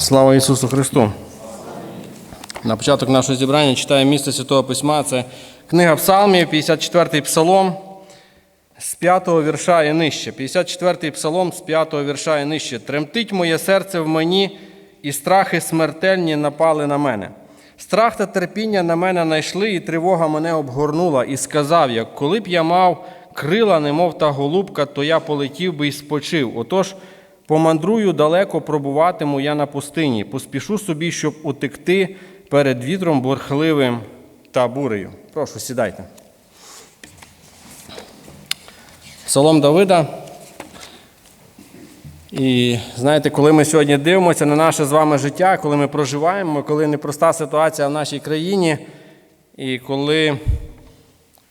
Слава Ісусу Христу! На початок нашого зібрання читаємо місце Святого Письма. Це книга Псалмів, 54-й псалом з 5-го вірша і нижче. 54-й псалом з 5-го вірша і нижче. Тремтить моє серце в мені, і страхи смертельні напали на мене. Страх та терпіння на мене найшли, і тривога мене обгорнула, і сказав я, коли б я мав крила, немов та голубка, то я полетів би і спочив. Отож, Помандрую далеко пробуватиму я на пустині, поспішу собі, щоб утекти перед вітром бурхливим та бурею. Прошу, сідайте. Псалом Давида. І знаєте, коли ми сьогодні дивимося на наше з вами життя, коли ми проживаємо, коли непроста ситуація в нашій країні, і коли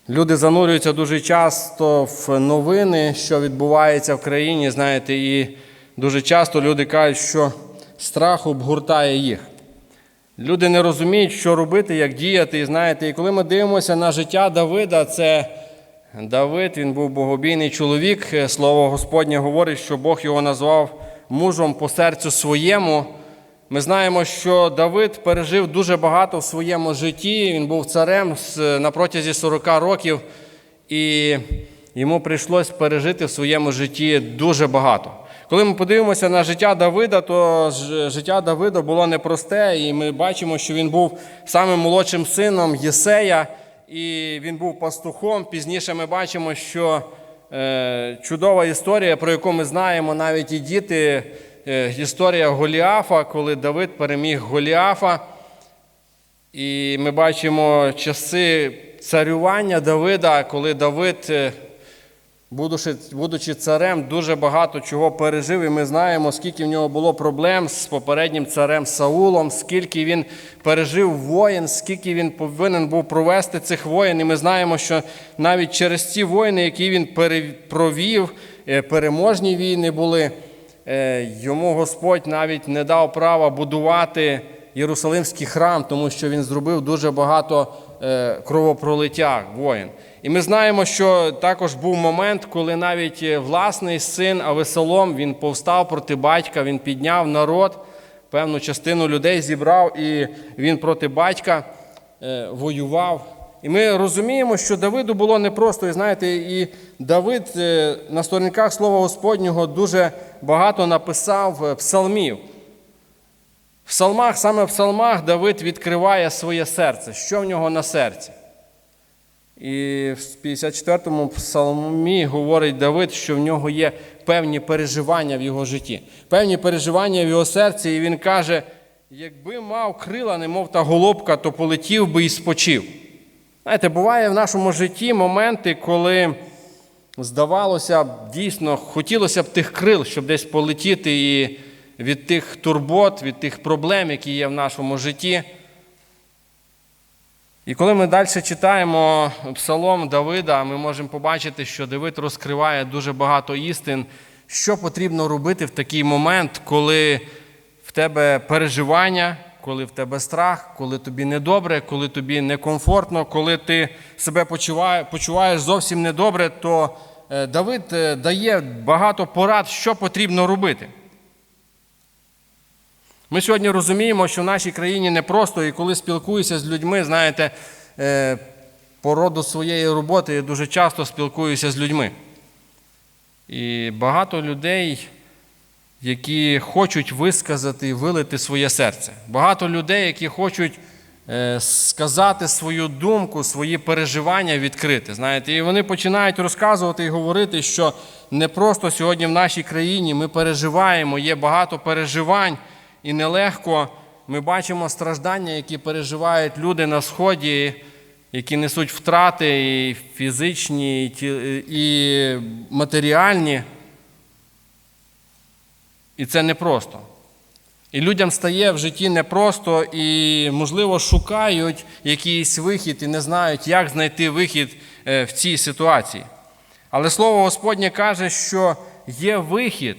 Люди занурюються дуже часто в новини, що відбувається в країні, знаєте, і дуже часто люди кажуть, що страх обгортає їх. Люди не розуміють, що робити, як діяти. І знаєте, і коли ми дивимося на життя Давида, це Давид, він був богобійний чоловік. Слово Господнє говорить, що Бог його назвав мужем по серцю своєму. Ми знаємо, що Давид пережив дуже багато в своєму житті. Він був царем на протязі 40 років, і йому прийшлось пережити в своєму житті дуже багато. Коли ми подивимося на життя Давида, то життя Давида було непросте, і ми бачимо, що він був самим молодшим сином Єсея, і він був пастухом. Пізніше ми бачимо, що е, чудова історія, про яку ми знаємо навіть і діти. Е, Історія Голіафа, коли Давид переміг Голіафа. І ми бачимо часи царювання Давида, коли Давид, е, будучи, царем, дуже багато чого пережив. І ми знаємо, скільки в нього було проблем з попереднім царем Саулом, скільки він пережив воїн, скільки він повинен був провести цих воїн. І ми знаємо, що навіть через ці воїни, які він провів, е, переможні війни були. Е, Йому Господь навіть не дав права будувати Єрусалимський храм, тому що він зробив дуже багато е, кровопролиття воїн. І ми знаємо, що також був момент, коли навіть е, власний син Авесолом він повстав проти батька, він підняв народ, певну частину людей зібрав, і він проти батька е, воював. І ми розуміємо, що Давиду було непросто. І знаєте, і Давид е, на сторінках Слова Господнього дуже багато написав псалмів. В псалмах, саме в псалмах Давид відкриває своє серце. Що в нього на серці? І в 54-му псалмі говорить Давид, що в нього є певні переживання в його житті, певні переживання в його серці, і він каже: якби мав крила, немов та голубка, то полетів би і спочив. Знаєте, буває в нашому житті моменти, коли здавалося б, дійсно хотілося б тих крил, щоб десь полетіти і від тих турбот, від тих проблем, які є в нашому житті. І коли ми далі читаємо псалом Давида, ми можемо побачити, що Давид розкриває дуже багато істин, що потрібно робити в такий момент, коли в тебе переживання, коли в тебе страх, коли тобі недобре, коли тобі некомфортно, коли ти себе почуваєш, зовсім недобре, то е, Давид е, дає багато порад, що потрібно робити. Ми сьогодні розуміємо, що в нашій країні непросто, і коли спілкуюся з людьми, знаєте, е, по роду своєї роботи я дуже часто спілкуюся з людьми. І багато людей, які хочуть висказати і вилити своє серце. Багато людей, які хочуть е, сказати свою думку, свої переживання відкрити. Знаєте, і вони починають розказувати і говорити, що не просто сьогодні в нашій країні ми переживаємо, є багато переживань і нелегко. Ми бачимо страждання, які переживають люди на сході, які несуть втрати і фізичні, і матеріальні. І це непросто. І людям стає в житті непросто і, можливо, шукають якийсь вихід і не знають, як знайти вихід е, в цій ситуації. Але Слово Господнє каже, що є вихід.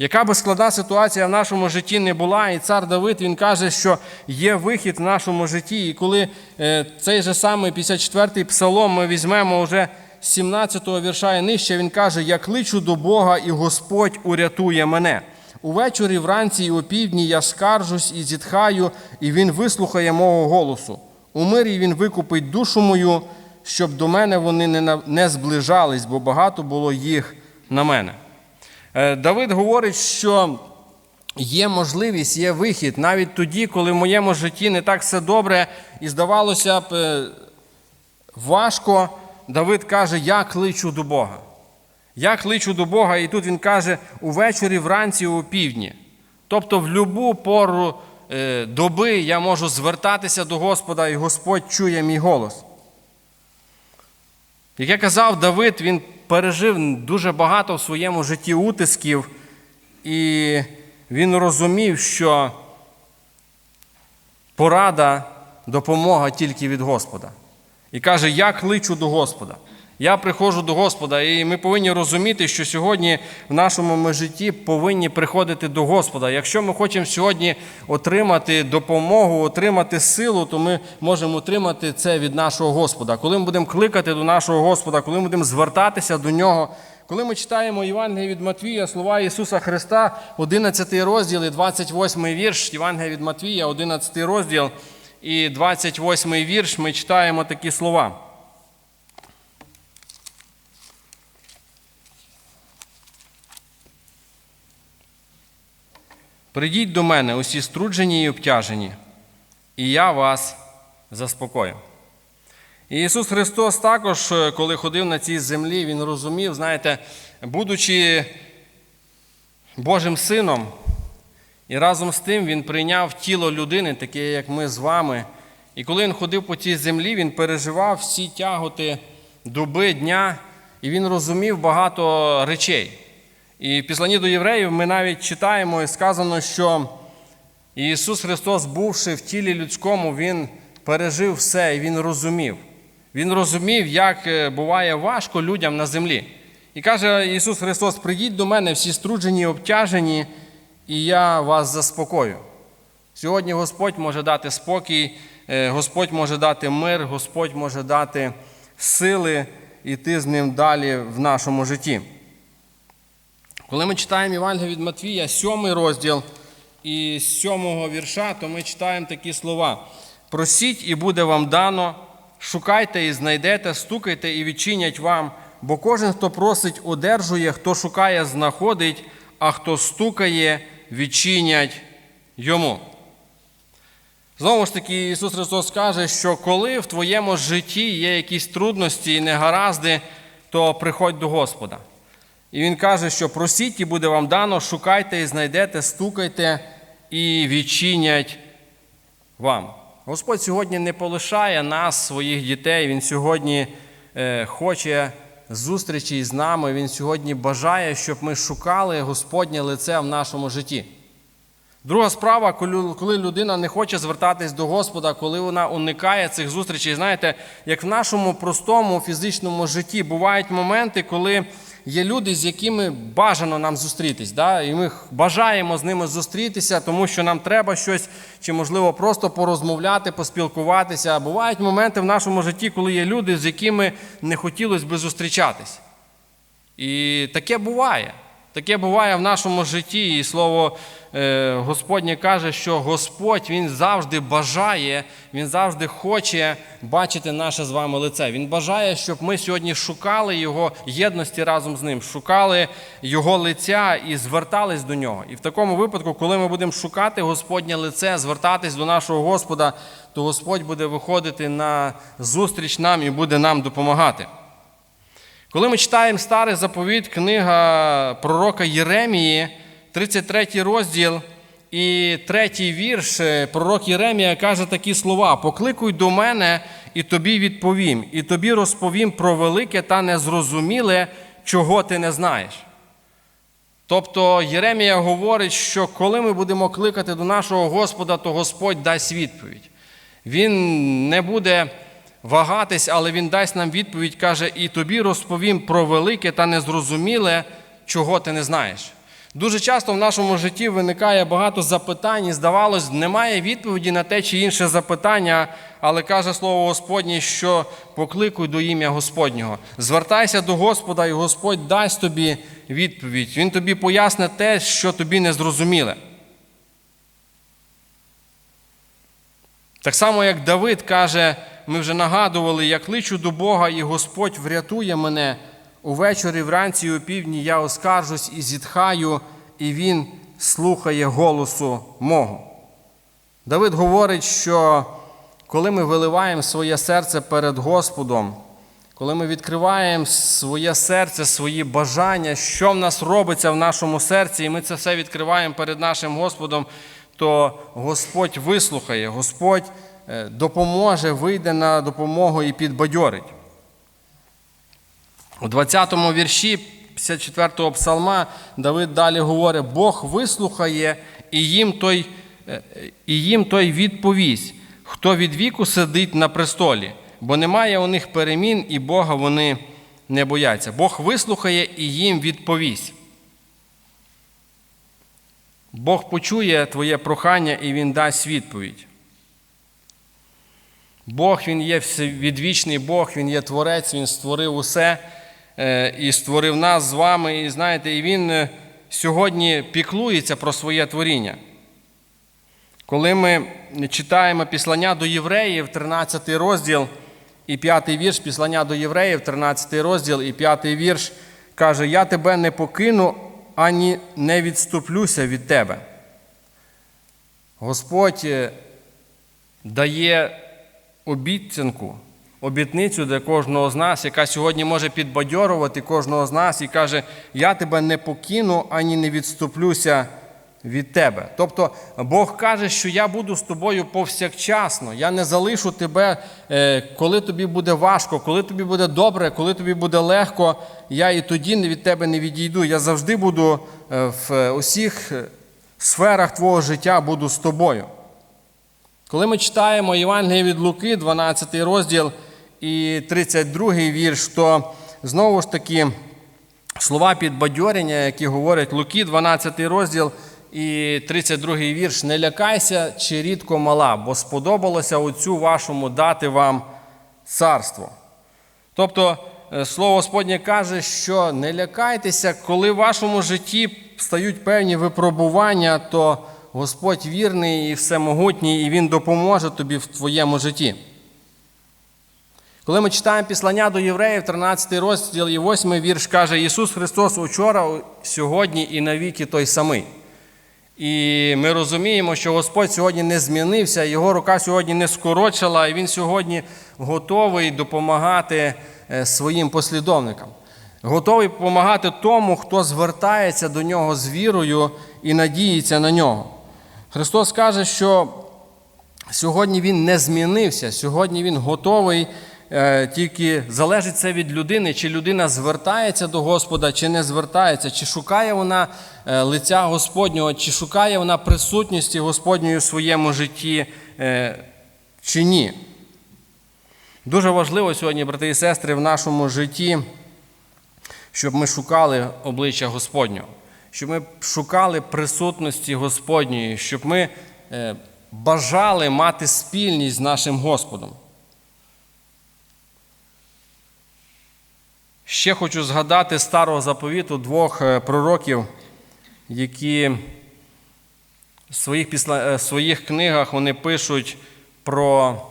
Яка би складна ситуація в нашому житті не була, і цар Давид він каже, що є вихід в нашому житті. І коли е, цей же самий 54-й псалом ми візьмемо вже з 17-го вірша і нижче, він каже: Я кличу до Бога, і Господь урятує мене. Увечері, вранці і опівдні я скаржусь і зітхаю, і він вислухає мого голосу. У мирі він викупить душу мою, щоб до мене вони не зближались, бо багато було їх на мене. Е, Давид говорить, що є можливість, є вихід навіть тоді, коли в моєму житті не так все добре, і здавалося б, е, важко. Давид каже: Я кличу до Бога. Я кличу до Бога, і тут він каже увечері, вранці, у півдні. Тобто, в будь-яку пору е, доби я можу звертатися до Господа, і Господь чує мій голос. Як я казав, Давид він пережив дуже багато в своєму житті утисків, і він розумів, що порада, допомога тільки від Господа. І каже: Я кличу до Господа. Я приходжу до Господа, і ми повинні розуміти, що сьогодні в нашому ми житті повинні приходити до Господа. Якщо ми хочемо сьогодні отримати допомогу, отримати силу, то ми можемо отримати це від нашого Господа. Коли ми будемо кликати до нашого Господа, коли ми будемо звертатися до Нього, коли ми читаємо Євангелія від Матвія, слова Ісуса Христа, 11 розділ і 28 вірш, Євангелія від Матвія, 11 розділ і 28 вірш, ми читаємо такі слова. Придіть до мене усі струджені і обтяжені, і я вас заспокою. І Ісус Христос також, е, коли ходив на цій землі, Він розумів, знаєте, будучи Божим Сином, і разом з тим Він прийняв тіло людини, таке, як ми з вами. І коли він ходив по цій землі, він переживав всі тяготи доби, дня, і він розумів багато речей. І в післанні до євреїв ми навіть читаємо і сказано, що Ісус Христос, бувши в тілі людському, Він пережив все і Він розумів. Він розумів, як е, буває важко людям на землі. І каже Ісус Христос: прийдіть до мене всі струджені обтяжені, і я вас заспокою. Сьогодні Господь може дати спокій, е, Господь може дати мир, Господь може дати сили йти з ним далі в нашому житті. Коли ми читаємо Євангелія від Матвія, сьомий розділ і сьомого вірша, то ми читаємо такі слова: просіть і буде вам дано, шукайте і знайдете, стукайте і відчинять вам, бо кожен, хто просить, одержує, хто шукає, знаходить, а хто стукає, відчинять йому. Знову ж таки, Ісус Христос каже, що коли в твоєму житті є якісь трудності і негаразди, то приходь до Господа. І Він каже, що просіть і буде вам дано, шукайте і знайдете, стукайте і відчинять вам. Господь сьогодні не полишає нас, своїх дітей. Він сьогодні е, хоче зустрічі з нами. Він сьогодні бажає, щоб ми шукали Господнє лице в нашому житті. Друга справа, коли коли людина не хоче звертатись до Господа, коли вона уникає цих зустрічей, знаєте, як в нашому простому фізичному житті бувають моменти, коли є люди, з якими бажано нам зустрітись. Да? І ми бажаємо з ними зустрітися, тому що нам треба щось, чи, можливо, просто порозмовляти, поспілкуватися. А бувають моменти в нашому житті, коли є люди, з якими не хотілося би зустрічатись. І таке буває. Таке буває в нашому житті, і слово е, Господнє каже, що Господь Він завжди бажає, Він завжди хоче бачити наше з вами лице. Він бажає, щоб ми сьогодні шукали Його єдності разом з ним, шукали Його лиця і звертались до нього. І в такому випадку, коли ми будемо шукати Господнє лице, звертатись до нашого Господа, то Господь буде виходити на зустріч нам і буде нам допомагати. Коли ми читаємо старий заповіт, книга пророка Єремії, 33 розділ і третій вірш, е, пророк Єремія каже такі слова: Покликуй до мене, і тобі відповім, і тобі розповім про велике та незрозуміле, чого ти не знаєш. Тобто Єремія говорить, що коли ми будемо кликати до нашого Господа, то Господь дасть відповідь. Він не буде вагатись, але він дасть нам відповідь, каже, і тобі розповім про велике та незрозуміле, чого ти не знаєш. Дуже часто в нашому житті виникає багато запитань, і здавалось, немає відповіді на те чи інше запитання, але каже Слово Господнє, що покликуй до ім'я Господнього. Звертайся до Господа, і Господь дасть тобі відповідь. Він тобі поясне те, що тобі не зрозуміле. Так само, як Давид каже, ми вже нагадували, я кличу до Бога, і Господь врятує мене. Увечері, вранці і опівдні я оскаржусь і зітхаю, і Він слухає голосу мого. Давид говорить, що коли ми виливаємо своє серце перед Господом, коли ми відкриваємо своє серце, свої бажання, що в нас робиться в нашому серці, і ми це все відкриваємо перед нашим Господом, то Господь вислухає, Господь допоможе, вийде на допомогу і підбадьорить. У 20-му вірші 54-го псалма Давид далі говорить: Бог вислухає і їм той, е, і їм той відповість, хто від віку сидить на престолі, бо немає у них перемін, і Бога вони не бояться. Бог вислухає і їм відповість. Бог почує твоє прохання і Він дасть відповідь. Бог Він є відвічний Бог, Він є творець, Він створив усе е, і створив нас з вами. І знаєте, і Він е, сьогодні піклується про своє творіння. Коли ми читаємо післання до євреїв, 13 розділ і 5 вірш, післання до євреїв, 13 розділ і 5 вірш, каже: Я тебе не покину, ані не відступлюся від тебе. Господь е, дає обіцянку, обітницю для кожного з нас, яка сьогодні може підбадьорувати кожного з нас і каже: Я тебе не покину, ані не відступлюся від тебе. Тобто Бог каже, що я буду з тобою повсякчасно, я не залишу тебе, е, коли тобі буде важко, коли тобі буде добре, коли тобі буде легко, я і тоді від тебе не відійду. Я завжди буду е, в усіх сферах твого життя буду з тобою. Коли ми читаємо Євангеліє від Луки, 12 розділ і 32 вірш, то знову ж таки слова підбадьорення, які говорять Луки, 12 розділ і 32 вірш, не лякайся, чи рідко мала, бо сподобалося отцю вашому дати вам царство. Тобто, Слово Господнє каже, що не лякайтеся, коли в вашому житті стають певні випробування, то Господь вірний і всемогутній, і Він допоможе тобі в твоєму житті. Коли ми читаємо післання до євреїв, 13 розділ і 8 вірш каже, Ісус Христос учора, сьогодні і навіки той самий. І ми розуміємо, що Господь сьогодні не змінився, Його рука сьогодні не скорочила, і Він сьогодні готовий допомагати своїм послідовникам. Готовий допомагати тому, хто звертається до нього з вірою і надіється на нього. Христос каже, що сьогодні Він не змінився, сьогодні Він готовий, тільки залежить це від людини, чи людина звертається до Господа, чи не звертається, чи шукає вона лиця Господнього, чи шукає вона присутності Господньої у своєму житті, чи ні. Дуже важливо сьогодні, брати і сестри, в нашому житті, щоб ми шукали обличчя Господнього щоб ми шукали присутності Господньої, щоб ми бажали мати спільність з нашим Господом. Ще хочу згадати старого заповіту двох пророків, які в своїх, післа... в своїх книгах вони пишуть про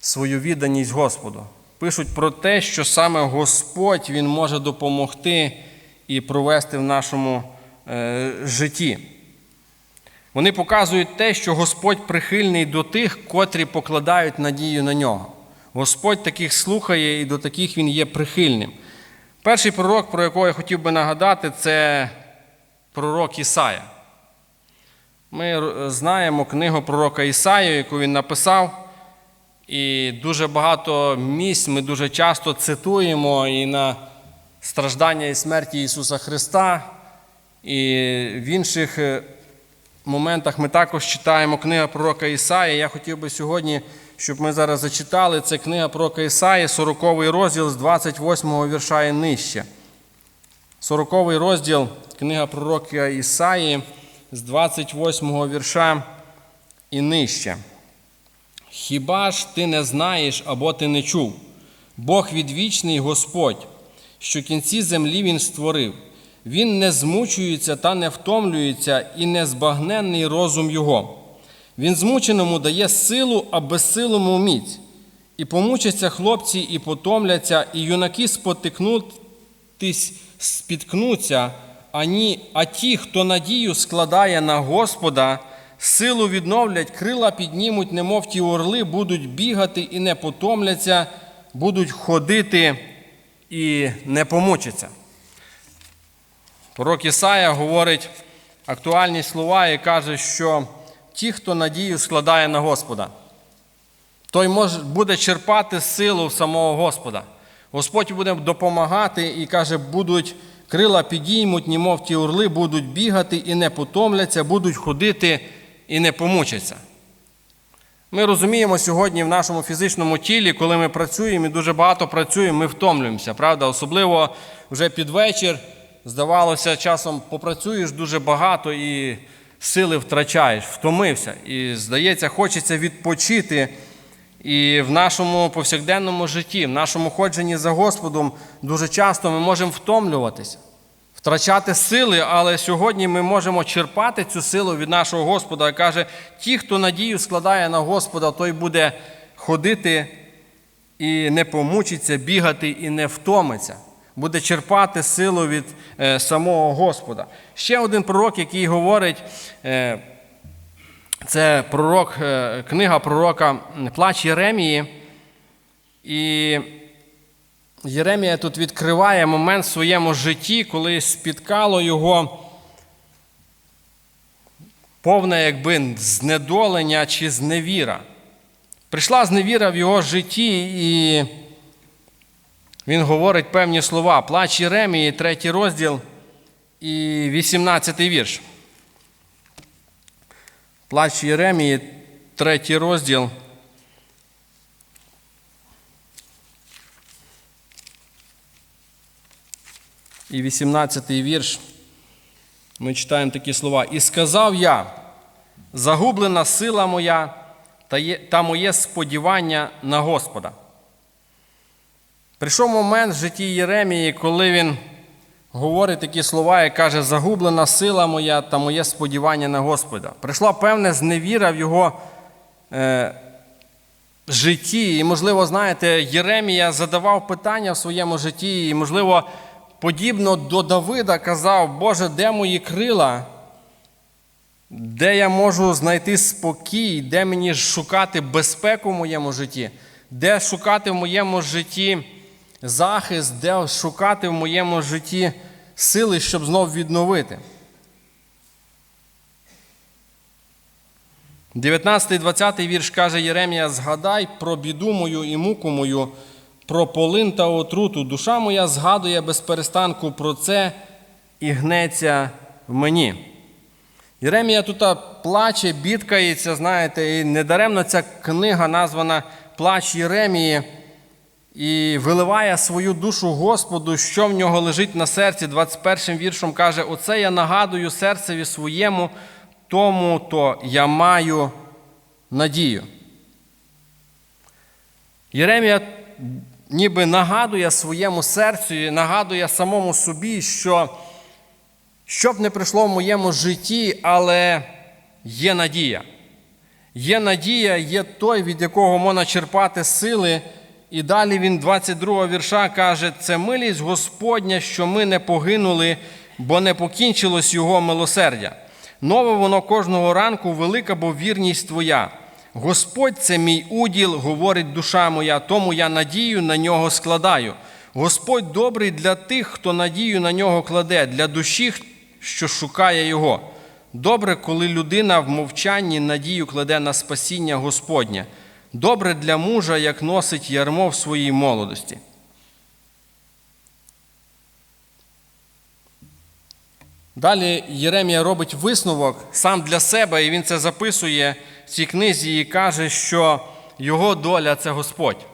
свою відданість Господу. Пишуть про те, що саме Господь Він може допомогти і провести в нашому е, житті. Вони показують те, що Господь прихильний до тих, котрі покладають надію на нього. Господь таких слухає і до таких Він є прихильним. Перший пророк, про якого я хотів би нагадати, це пророк Ісая. Ми знаємо книгу пророка Ісаю, яку він написав. І дуже багато місць ми дуже часто цитуємо і на страждання і смерті Ісуса Христа. І в інших моментах ми також читаємо книга пророка Ісаї. Я хотів би сьогодні, щоб ми зараз зачитали, це книга пророка Ісаї, 40 розділ з 28 вірша і нижче. 40 розділ книга пророка Ісаї з 28 вірша і нижче. Хіба ж ти не знаєш або ти не чув? Бог відвічний Господь, що кінці землі Він створив. Він не змучується та не втомлюється, і незбагненний розум Його. Він змученому дає силу, а безсилому міць. І помучаться хлопці, і потомляться, і юнаки спотикнутись, спіткнуться, а, ні, а ті, хто надію складає на Господа, силу відновлять, крила піднімуть, немов ті орли, будуть бігати і не потомляться, будуть ходити і не помучаться. Пророк Ісая говорить актуальні слова і каже, що ті, хто надію складає на Господа, той може, буде черпати силу самого Господа. Господь буде допомагати і каже, будуть крила підіймуть, німов ті орли, будуть бігати і не потомляться, будуть ходити і не помучаться. Ми розуміємо сьогодні в нашому фізичному тілі, коли ми працюємо і дуже багато працюємо, ми втомлюємося, правда? Особливо вже під вечір, здавалося, часом попрацюєш дуже багато і сили втрачаєш, втомився. І, здається, хочеться відпочити. І в нашому повсякденному житті, в нашому ходженні за Господом дуже часто ми можемо втомлюватися, втрачати сили, але сьогодні ми можемо черпати цю силу від нашого Господа. Каже, ті, хто надію складає на Господа, той буде ходити і не помучиться, бігати і не втомиться. Буде черпати силу від е, самого Господа. Ще один пророк, який говорить. Е, це пророк, е, книга пророка Плач Єремії. І Єремія тут відкриває момент в своєму житті, коли спіткало його повне якби знедолення чи зневіра. Прийшла зневіра в його житті, і він говорить певні слова. Плач Єремії, третій розділ і 18 вірш. Плач Єремії, третій розділ. І 18 вірш. Ми читаємо такі слова. І сказав я: загублена сила моя та, моє сподівання на Господа. Прийшов момент в житті Єремії, коли він говорить такі слова і каже, загублена сила моя та моє сподівання на Господа. Прийшла певна зневіра в його е, житті. І, можливо, знаєте, Єремія задавав питання в своєму житті, і, можливо, подібно до Давида казав, Боже, де мої крила? Де я можу знайти спокій, де мені шукати безпеку в моєму житті, де шукати в моєму житті захист, де шукати в моєму житті сили, щоб знов відновити. 19 20 вірш каже Єремія: Згадай про біду мою і муку мою, про полин та отруту. Душа моя згадує без перестанку про це і гнеться в мені. Єремія тут плаче, бідкається, знаєте, і недаремно ця книга названа Плач Єремії і виливає свою душу Господу, що в нього лежить на серці. 21 віршом каже: Оце я нагадую серцеві своєму, тому то я маю надію. Єремія ніби нагадує своєму серцю, нагадує самому собі, що що б не прийшло в моєму житті, але є надія. Є надія, є той, від якого можна черпати сили. І далі він 22 вірша каже: це милість Господня, що ми не погинули, бо не покінчилось Його милосердя. Нове воно кожного ранку велика, бо вірність Твоя. Господь це мій уділ, говорить душа моя, тому я надію на нього складаю. Господь добрий для тих, хто надію на нього кладе, для душі, що шукає Його. Добре, коли людина в мовчанні надію кладе на спасіння Господнє. Добре для мужа, як носить ярмо в своїй молодості. Далі Єремія робить висновок сам для себе, і він це записує цій книзі і каже, що його доля це Господь.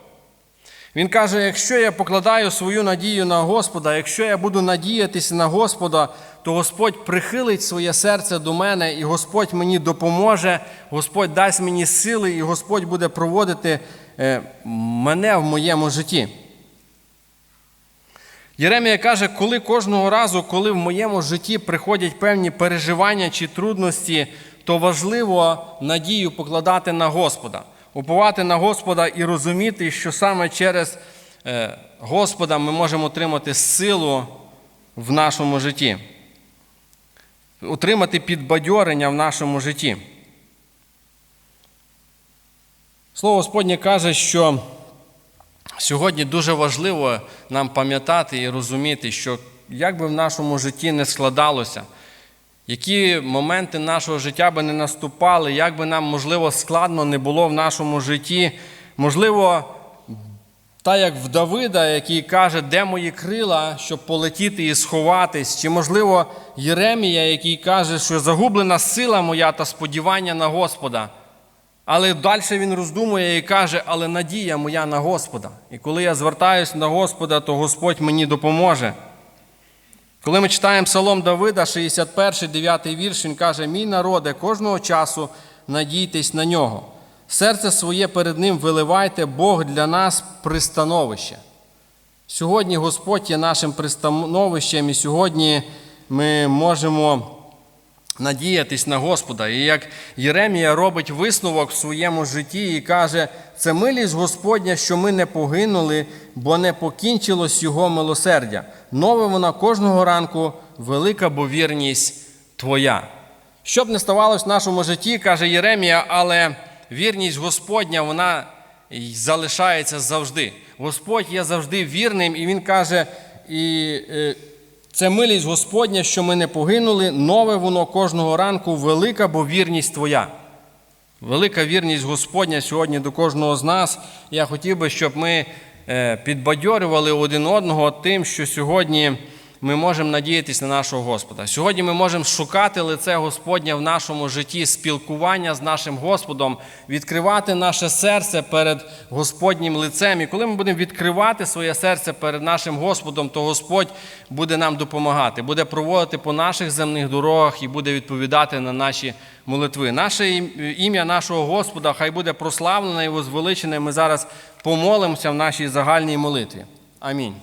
Він каже: якщо я покладаю свою надію на Господа, якщо я буду надіятися на Господа, то Господь прихилить своє серце до мене, і Господь мені допоможе, Господь дасть мені сили, і Господь буде проводити е, мене в моєму житті. Єремія каже, коли кожного разу, коли в моєму житті приходять певні переживання чи трудності, то важливо надію покладати на Господа, уповати на Господа і розуміти, що саме через е, Господа ми можемо отримати силу в нашому житті, отримати підбадьорення в нашому житті. Слово Господнє каже, що Сьогодні дуже важливо нам пам'ятати і розуміти, що як би в нашому житті не складалося, які моменти нашого життя би не наступали, як би нам, можливо, складно не було в нашому житті, можливо, та як в Давида, який каже, де мої крила, щоб полетіти і сховатись, чи, можливо, Єремія, який каже, що загублена сила моя та сподівання на Господа. Але далі він роздумує і каже, але надія моя на Господа. І коли я звертаюся на Господа, то Господь мені допоможе. Коли ми читаємо Псалом Давида, 61, 9 вірш, він каже: Мій народе, кожного часу надійтесь на нього. Серце своє перед Ним виливайте, Бог для нас пристановище. Сьогодні Господь є нашим пристановищем, і сьогодні ми можемо надіятись на Господа. І як Єремія робить висновок в своєму житті і каже, це милість Господня, що ми не погинули, бо не покінчилось Його милосердя. Нове вона кожного ранку, велика бо вірність Твоя. Що б не ставалось в нашому житті, каже Єремія, але вірність Господня, вона залишається завжди. Господь є завжди вірним, і Він каже, і е, це милість Господня, що ми не погинули, нове воно кожного ранку, велика бо вірність Твоя. Велика вірність Господня сьогодні до кожного з нас. Я хотів би, щоб ми е, підбадьорювали один одного тим, що сьогодні ми можемо надіятися на нашого Господа. Сьогодні ми можемо шукати лице Господнє в нашому житті, спілкування з нашим Господом, відкривати наше серце перед Господнім лицем. І коли ми будемо відкривати своє серце перед нашим Господом, то Господь буде нам допомагати, буде проводити по наших земних дорогах і буде відповідати на наші молитви. Наше ім'я нашого Господа хай буде прославлене і возвеличене. Ми зараз помолимося в нашій загальній молитві. Амінь.